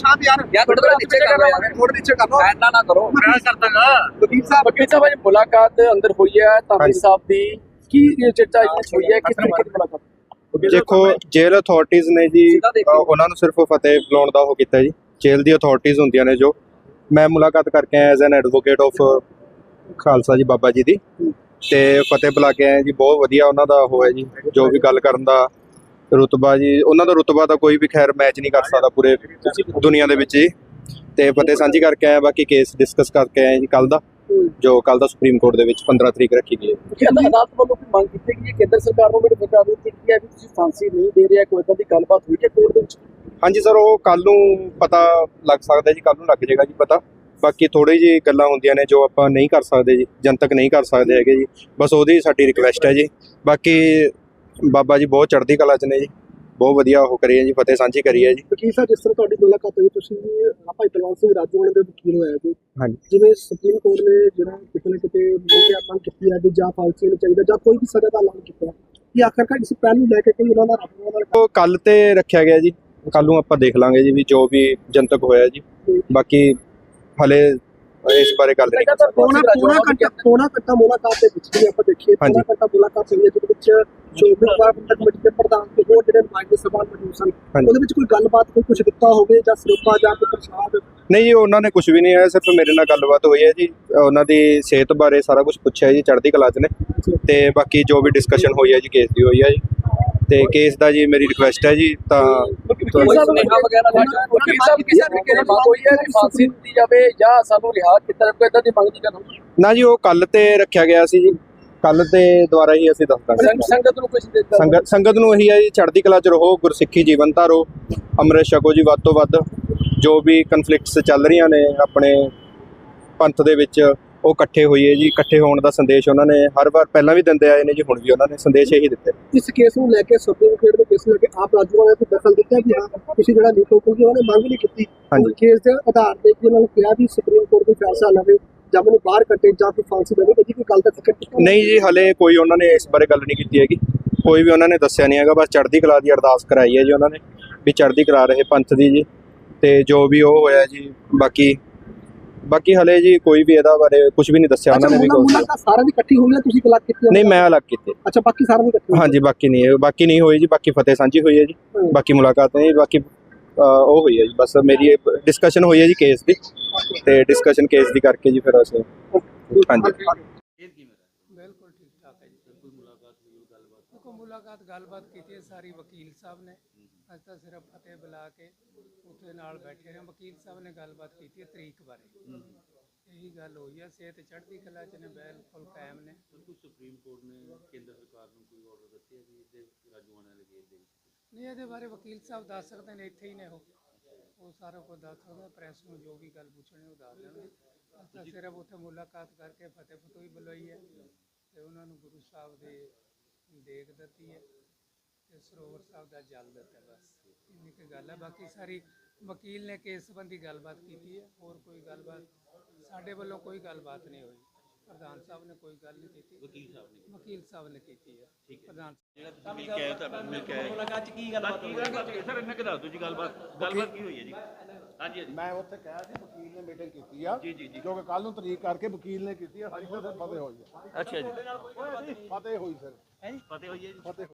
ਯਾਰ। ਯਾਰ ਥੋੜਾ ਥੋੜਾ ਨੀਚੇ ਕਰ ਲਓ ਯਾਰ। ਥੋੜਾ ਨੀਚੇ ਕਰ ਲਓ। ਐਨਾ ਨਾ ਕਰੋ। ਮੈਂ ਕਰਦਾਗਾ ਵਕੀਲ ਸਾਹਿਬ ਵਕੀਲ ਸਾਹਿਬ ਅੱਜ ਮੁਲਾਕਾਤ ਅੰਦਰ ਹੋਈ ਹੈ ਤਾਮੀ ਸਾਹਿਬ ਦੀ ਕੀ ਇਹ ਚਰਚਾ ਇਹ ਹੋਈ ਹੈ? ਕਿਸ ਤਰੀਕੇ ਦੀ ਮੁਲਾਕਾਤ? ਦੇਖੋ ਜੇਲ੍ਹ ਅਥਾਰਟੀਆਂ ਨੇ ਜੀ ਉਹਨਾਂ ਨੂੰ ਸਿਰਫ ਫਤਿਹ ਬੁਲਾਉਣ ਦਾ ਉਹ ਕੀਤਾ ਜੀ। ਜੇਲ੍ਹ ਦੀ ਅਥਾਰਟੀਆਂ ਹੁੰਦੀਆਂ ਨੇ ਜੋ। ਮੈਂ ਮੁਲਾਕਾਤ ਕਰਕੇ ਆਇਆ as an advocate of Khalsa ji Baba ji ਦੀ। ਤੇ ਫਤਿਹ ਬੁਲਾ ਕੇ ਆਏ ਜੀ। ਬਹੁਤ ਵਧੀਆ ਉਹਨਾਂ ਦਾ ਉਹ ਹੈ ਜੀ ਜੋ ਵੀ ਗੱਲ ਕਰਨ ਦਾ ਰੁਤਬਾ ਜੀ ਉਹਨਾਂ ਦਾ ਰੁਤਬਾ ਤਾਂ ਕੋਈ ਵੀ ਖੈਰ ਮੈਚ ਨਹੀਂ ਕਰ ਸਕਦਾ ਪੂਰੇ ਦੁਨੀਆ ਦੇ ਵਿੱਚ ਜੀ। ਤੇ ਫਤਿਹ ਸਾਂਝੀ ਕਰਕੇ ਆਏ ਬਾਕੀ ਕੇਸ ਡਿਸਕਸ ਕਰਕੇ ਆਏ ਜੀ ਕੱਲ ਦਾ ਜੋ ਕੱਲ ਦਾ ਸੁਪਰੀਮ ਕੋਰਟ ਦੇ ਵਿੱਚ 15 ਤਰੀਕ ਰੱਖੀ ਗਈ ਹੈ। ਕਿ ਅਦਾਲਤ ਵੱਲੋਂ ਕੋਈ ਮੰਗ ਕੀਤੀ ਗਈ ਹੈ ਕੇਂਦਰ ਸਰਕਾਰ ਨੂੰ ਮੇਰੇ ਸਰਕਾਰ ਨੂੰ ਕੀਤੀ ਹੈ ਵੀ ਤੁਸੀਂ ਫਾਂਸੀ ਨਹੀਂ ਦੇ ਰਿਹਾ ਕੋਈ ਇਦਾਂ ਦੀ ਗੱਲਬਾਤ ਹੋਈ ਹੈ ਕੋਰਟ ਦੇ ਵਿੱਚ? ਹਾਂਜੀ ਸਰ ਉਹ ਕੱਲ ਨੂੰ ਪਤਾ ਲੱਗ ਸਕਦਾ ਜੀ ਕੱਲ ਨੂੰ ਲੱਗ ਜਾਏਗਾ ਜੀ ਪਤਾ। ਬਾਕੀ ਥੋੜੀ ਜੀ ਗੱਲਾਂ ਹੁੰਦੀਆਂ ਨੇ ਜੋ ਆਪਾਂ ਨਹੀਂ ਕਰ ਸਕਦੇ ਜੀ ਜਨਤਕ ਨਹੀਂ ਕਰ ਸਕਦੇ ਹੈਗੇ ਜੀ। ਬਸ ਉਹਦੀ ਸਾਡੀ ਰਿਕਵੈਸਟ ਹੈ ਜੀ। ਬਾਕੀ ਬਾਬਾ ਜੀ ਬਹੁਤ ਚੜ੍ਹਦੀ ਕਲਾ ਚ ਨੇ ਜੀ। ਬਹੁਤ ਵਧੀਆ ਉਹ ਕਰੀ ਹੈ ਜੀ ਫਤਿਹ ਸਾਂਝੀ ਕਰੀ ਹੈ ਜੀ। ਵਕੀਲ ਸਾਹਿਬ ਜਿਸ ਤਰ੍ਹਾਂ ਤੁਹਾਡੀ ਮੁਲਾਕਾਤ ਹੋਈ ਤੁਸੀਂ ਭਾਈ ਤਲਵੰਤ ਸਿੰਘ ਰਾਜੂਆਣੇ ਦੇ ਵਕੀਲ ਹੋਇਆ ਜੀ। ਹਾਂਜੀ। ਜਿਵੇਂ ਸੁਪਰੀਮ ਕੋਰਟ ਨੇ ਜਿਹੜਾ ਕਿਤੇ ਨਾ ਕਿਤੇ ਮੁੰਡੇ ਆਪਾਂ ਕੀਤੀ ਹੈ ਕਿ ਜਾਂ ਫਾਂਸੀ ਨੂੰ ਚਾਹੀਦਾ ਜਾਂ ਕੋਈ ਵੀ ਸਜ਼ਾ ਦਾ ਐਲਾਨ ਕੀਤਾ। ਕਿ ਆਖਰਕਾਰ ਇਸ ਪਹਿਲੂ ਲੈ ਕੇ ਕੋਈ ਉਹਨਾਂ ਦਾ ਰੱਬ ਨਾਲ ਉਹ ਕੱਲ ਤੇ ਰੱਖਿਆ ਗਿਆ ਜੀ। ਕੱਲ ਨੂੰ ਆਪਾਂ ਦੇਖ ਲਾਂਗੇ ਜੀ ਵੀ ਜੋ ਵੀ ਜਨਤਕ ਹੋਇਆ ਜੀ। ਬਾਕੀ ਹਲੇ ਇਸ ਬਾਰੇ ਗੱਲ ਨਹੀਂ ਕਰ ਸਕਦੇ। ਪੌਣਾ ਪੌਣਾ ਘੰਟਾ ਪੌਣਾ ਘੰਟਾ ਮੁਲਾਕਾਤ ਦੇ ਵਿੱਚ ਵੀ ਆਪਾਂ ਦੇਖੀਏ। ਹਾਂਜੀ। ਘੰਟਾ ਮੁਲਾਕਾਤ ਜਿਹਦੇ ਵਿੱਚ ਬੰਦਾ ਕਮੇਟੀ ਦੇ ਪ੍ਰਧਾਨ ਤੇ ਹੋਰ ਜਿਹੜੇ ਨੁਮਾਇੰਦੇ ਸਭਾ ਮੌਜੂਦ ਸਨ। ਉਹਦੇ ਵਿੱਚ ਕੋਈ ਗੱਲਬਾਤ ਕੋਈ ਕੁਝ ਦਿੱਤਾ ਹੋਵੇ ਜਾਂ ਸਰੂਪਾ ਜਾਂ ਕੋਈ ਪ੍ਰਸ਼ਾਦ? ਨਹੀਂ ਜੀ ਉਹਨਾਂ ਨੇ ਕੁਝ ਵੀ ਨਹੀਂ ਆਇਆ ਸਿਰਫ ਮੇਰੇ ਨਾਲ ਗੱਲਬਾਤ ਹੋਈ ਹੈ ਜੀ। ਉਹਨਾਂ ਦੀ ਸਿਹਤ ਬਾਰੇ ਸਾਰਾ ਕੁਝ ਪੁੱਛਿਆ ਜੀ ਚੜ੍ਹਦੀ ਕਲਾ 'ਚ ਨੇ। ਤੇ ਬਾਕੀ ਜੋ ਵੀ ਡਿਸਕਸ਼ਨ ਹੋਈ ਹੈ ਜੀ ਕੇਸ ਦੀ ਹੋਈ ਹੈ ਜੀ। ਤੇ ਕੇਸ ਦਾ ਜੀ ਮੇਰੀ ਰਿਕੁਐਸਟ ਹੈ ਜੀ ਤਾਂ ਵਕੀਲ ਸਾਹਿਬ ਸੁਨੇਹਾ ਵਗੈਰਾ ਲੈ ਕੇ ਵਕੀਲ ਸਾਹਿਬ ਕਿਸੇ ਤਰੀਕੇ ਨਾਲ ਮੰਗ ਹੋਈ ਹੈ ਕਿ ਫਾਂਸੀ ਦਿੱਤੀ ਜਾਵੇ ਜਾਂ ਸਾਨੂੰ ਰਿਹਾ ਕੀਤਾ ਜਾਵੇ? ਕੋਈ ਇਦਾਂ ਦੀ ਮੰਗ ਨਹੀਂ ਕਰਨੀ। ਨਾ ਜੀ ਉਹ ਕੱਲ ਤੇ ਰੱਖਿਆ ਗਿਆ ਸੀ ਜੀ। ਕੱਲ ਤੇ ਦੁਆਰਾ ਹੀ ਅਸੀਂ ਦੱਸ ਦਾਂਗੇ ਸੰਗ- ਸੰਗਤ ਨੂੰ ਕੁਝ ਦਿੱਤਾ ਸੰਗਤ ਸੰਗਤ ਨੂੰ ਇਹੀ ਹੈ ਜੀ ਚੜ੍ਹਦੀ ਕਲਾ 'ਚ ਰਹੋ ਗੁਰਸਿੱਖੀ ਜੀਵਨ ਧਾਰੋ ਅੰਮ੍ਰਿਤ ਛਕੋ ਜੀ ਵੱਧ ਤੋਂ ਵੱਧ। ਜੋ ਵੀ ਕਨਫਲਿਕਟਸ ਚੱਲ ਰਹੀਆਂ ਨੇ ਆਪਣੇ ਪੰਥ ਦੇ ਵਿੱਚ ਉਹ ਇਕੱਠੇ ਹੋਈਏ ਜੀ ਇਕੱਠੇ ਹੋਣ ਦਾ ਸੰਦੇਸ਼ ਉਹਨਾਂ ਨੇ ਹਰ ਵਾਰ ਪਹਿਲਾਂ ਵੀ ਦਿੰਦੇ ਆਏ ਨੇ ਜੀ ਹੁਣ ਵੀ ਉਹਨਾਂ ਨੇ ਸੰਦੇਸ਼ ਇਹੀ ਦਿੱਤੇ। ਇਸ ਕੇਸ ਨੂੰ ਲੈ ਕੇ ਸੁਪਰੀਮ ਕੋਰਟ ਦੇ ਕੇਸ ਨੂੰ ਲੈ ਕੇ ਆਪ ਰਾਜੂਆਣੇ ਤੋਂ ਦਖਲ ਦਿੱਤਾ ਕਿ ਹਾਂ ਤੁਸੀਂ ਜਿਹੜਾ ਲਿਖੋ ਕਿਉਂਕਿ ਉਹਨਾਂ ਨੇ ਮੰਗ ਨਹੀਂ ਕੀਤੀ। ਹਾਂਜੀ। ਕੇਸ ਦੇ ਆਧਾਰ ਤੇ ਕਿ ਉਹਨਾਂ ਨੇ ਕਿਹਾ ਵੀ ਸੁਪਰੀਮ ਕੋਰਟ ਕੋਈ ਫੈਸਲਾ ਲਵੇ ਜਾਂ ਮੈਨੂੰ ਬਾਹਰ ਕੱਢੇ ਜਾਂ ਕੋਈ ਫਾਂਸੀ ਦੇਵੇ ਇਹਦੀ ਕੋਈ ਗੱਲ ਦਾ ਕੀਤਾ ਨਹੀਂ ਜੀ ਹਲੇ ਕੋਈ ਉਹਨਾਂ ਨੇ ਇਸ ਬਾਰੇ ਗੱਲ ਨਹੀਂ ਕੀਤੀ ਹੈਗੀ। ਕੋਈ ਵੀ ਉਹਨਾਂ ਨੇ ਦੱਸਿਆ ਨਹੀਂ ਹੈਗਾ ਬਸ ਚੜ੍ਹਦੀ ਕਲਾ ਦੀ ਅਰਦਾਸ ਕਰਾਈ ਹੈ ਜੀ ਉਹਨਾਂ ਨੇ ਵੀ ਚੜ੍ਹਦੀ ਕਰਾ ਰਹੇ ਪੰਥ ਦੀ ਜੀ। ਤੇ ਜੋ ਵੀ ਉਹ ਹੋਇਆ ਜੀ ਬਾਕੀ ਬਾਕੀ ਹਲੇ ਜੀ ਕੋਈ ਵੀ ਇਹਦਾ ਬਾਰੇ ਕੁਝ ਵੀ ਨਹੀਂ ਦੱਸਿਆ ਉਹਨਾਂ ਨੇ ਵੀ ਕੋਈ। ਸਾਰਿਆਂ ਦੀ ਇਕੱਠੀ ਹੋਈ ਹੈ ਤੁਸੀਂ ਗਲਤ ਕੀਤੀ? ਨਹੀਂ ਮੈਂ ਅਲੱਗ ਕੀਤੇ ਅੱਛਾ ਬਾਕੀ ਸਾਰਿਆਂ ਦੀ ਇਕੱਠੀ। ਹਾਂਜੀ ਬਾਕੀ ਨਹੀਂ ਹੈ ਬਾਕੀ ਨਹੀਂ ਹੋਈ ਜੀ ਬਾਕੀ ਫਤਿਹ ਸਾਂਝੀ ਹੋਈ ਹੈ ਜੀ। ਬਾਕੀ ਮੁਲਾਕਾਤ ਨਹੀਂ ਬਾਕੀ ਉਹ ਹੋਈ ਹੈ ਜੀ ਬਸ ਮੇਰੀ ਡਿਸਕਸ਼ਨ ਹੋਈ ਹੈ ਜੀ ਕੇਸ ਦੀ। ਤੇ ਡਿਸਕਸ਼ਨ ਕੇਸ ਦੀ ਕਰਕੇ ਜੀ ਫਿਰ ਅਸੀਂ ਹਾਂਜੀ ਬਿਲਕੁਲ ਠੀਕ ਠਾਕ ਹੈ ਜੀ ਕੋਈ ਮੁਲਾਕਾਤ ਹੋਈ ਉਹ ਗੱਲਬਾਤ ਦੇਖੋ ਮੁਲਾਕਾਤ ਗੱਲਬਾਤ ਕੀਤੀ ਹੈ ਸਾਰੀ ਵਕੀਲ ਸਾਹਿਬ ਨੇ। ਅੱਜ ਤਾਂ ਸਿਰਫ ਫਤਿਹ ਬੁਲਾ ਕੇ ਉੱਥੇ ਨਾਲ ਬੈਠੇ ਰਹੇ ਵਕੀਲ ਸਾਹਿਬ ਨੇ ਗੱਲਬਾਤ ਕੀਤੀ ਹੈ ਤਰੀਕ ਬਾਰੇ। ਇਹੀ ਗੱਲ ਹੋਈ ਹੈ ਸਿਹਤ ਚੜ੍ਹਦੀ ਕਲਾ ਚ ਨੇ ਬਿਲਕੁਲ ਕਾਇਮ ਨੇ। ਬਿਲਕੁਲ ਸੁਪਰੀਮ ਕੋਰਟ ਨੇ ਕੇਂਦਰ ਸਰਕਾਰ ਨੂੰ ਕੋਈ ਆਰਡਰ ਦਿੱਤੇ ਵੀ ਇਹਦੇ ਰਾਜੂਆਣਾ ਵਾਲੇ ਕੇਸ ਦੇ ਵਿੱਚ? ਨਹੀਂ ਇਹਦੇ ਬਾਰੇ ਵਕੀਲ ਸਾਹਿਬ ਦੱਸ ਸਕਦੇ ਨੇ ਇੱਥੇ ਹੀ ਨੇ ਉਹ। ਉਹ ਸਾਰਾ ਕੁਝ ਦੱਸ ਸਕਦੇ ਪ੍ਰੈਸ ਨੂੰ ਜੋ ਵੀ ਗੱਲ ਪੁੱਛਣੀ ਉਹ ਦੱਸ ਦੇਣਗੇ। ਅਸੀਂ ਤਾਂ ਸਿਰਫ ਉੱਥੇ ਮੁਲਾਕਾਤ ਕਰਕੇ ਫਤਿਹ ਫਤੋਈ ਬੁਲਾਈ ਹੈ। ਤੇ ਉਹਨਾਂ ਨੂੰ ਗੁਰੂ ਸਾਹਿਬ ਦੇ ਦੇਗ ਦਿੱਤੀ ਹੈ ਤੇ ਸਰੋਵਰ ਸਾਹਿਬ ਦਾ ਜਲ ਦਿੱਤਾ ਬਸ ਇੰਨੀ ਕੁ ਗੱਲ ਹੈ। ਬਾਕੀ ਸਾਰੀ ਵਕੀਲ ਨੇ ਕੇਸ ਸੰਬੰਧੀ ਗੱਲਬਾਤ ਕੀਤੀ ਹੈ। ਹੋਰ ਕੋਈ ਗੱਲਬਾਤ ਸਾਡੇ ਵੱਲੋਂ ਕੋਈ ਗੱਲਬਾਤ ਨਹੀਂ ਹੋਈ। ਪ੍ਰਧਾਨ ਸਾਹਿਬ ਨੇ ਕੋਈ ਗੱਲ ਨਹੀਂ ਕੀਤੀ। ਵਕੀਲ ਸਾਹਿਬ ਨੇ ਵਕੀਲ ਸਾਹਿਬ ਨੇ ਕੀਤੀ ਹੈ। ਪ੍ਰਧਾਨ ਜਿਹੜਾ ਤੁਸੀਂ ਮਿਲ ਕੇ ਆਏ ਤੁਹਾਡਾ ਮਿਲ ਕੇ ਆਏ ਮੁਲਾਕਾਤ ਚ ਕੀ ਗੱਲਬਾਤ ਹੋਈ? ਸਰ ਇਹਨਾਂ ਕਿ ਦੱਸ ਦਿਓ ਜੀ ਗੱਲਬਾਤ ਗੱਲਬਾਤ ਕੀ ਹੋਈ ਹੈ ਜੀ? ਹਾਂਜੀ ਹਾਂਜੀ। ਮੈਂ ਉੱਥੇ ਕਿਹਾ ਸੀ ਵਕੀਲ ਨੇ ਮੀਟਿੰਗ ਕੀਤੀ ਆ ਜੀ ਜੀ ਜੀ। ਕਿਉਂਕਿ ਕੱਲ ਨੂੰ ਤਰੀਕ ਕਰਕੇ ਵਕੀਲ ਨੇ ਕੀਤੀ ਆ ਸਾਡੀ ਫਿਰ ਫਤਿਹ ਹੋਈ ਆ। ਅੱਛਾ ਜੀ। ਫਤਿਹ ਹੋਈ ਫਿਰ। ਫਤਿਹ ਹੋਈ ਹੈ ਜੀ। ਫਤਿਹ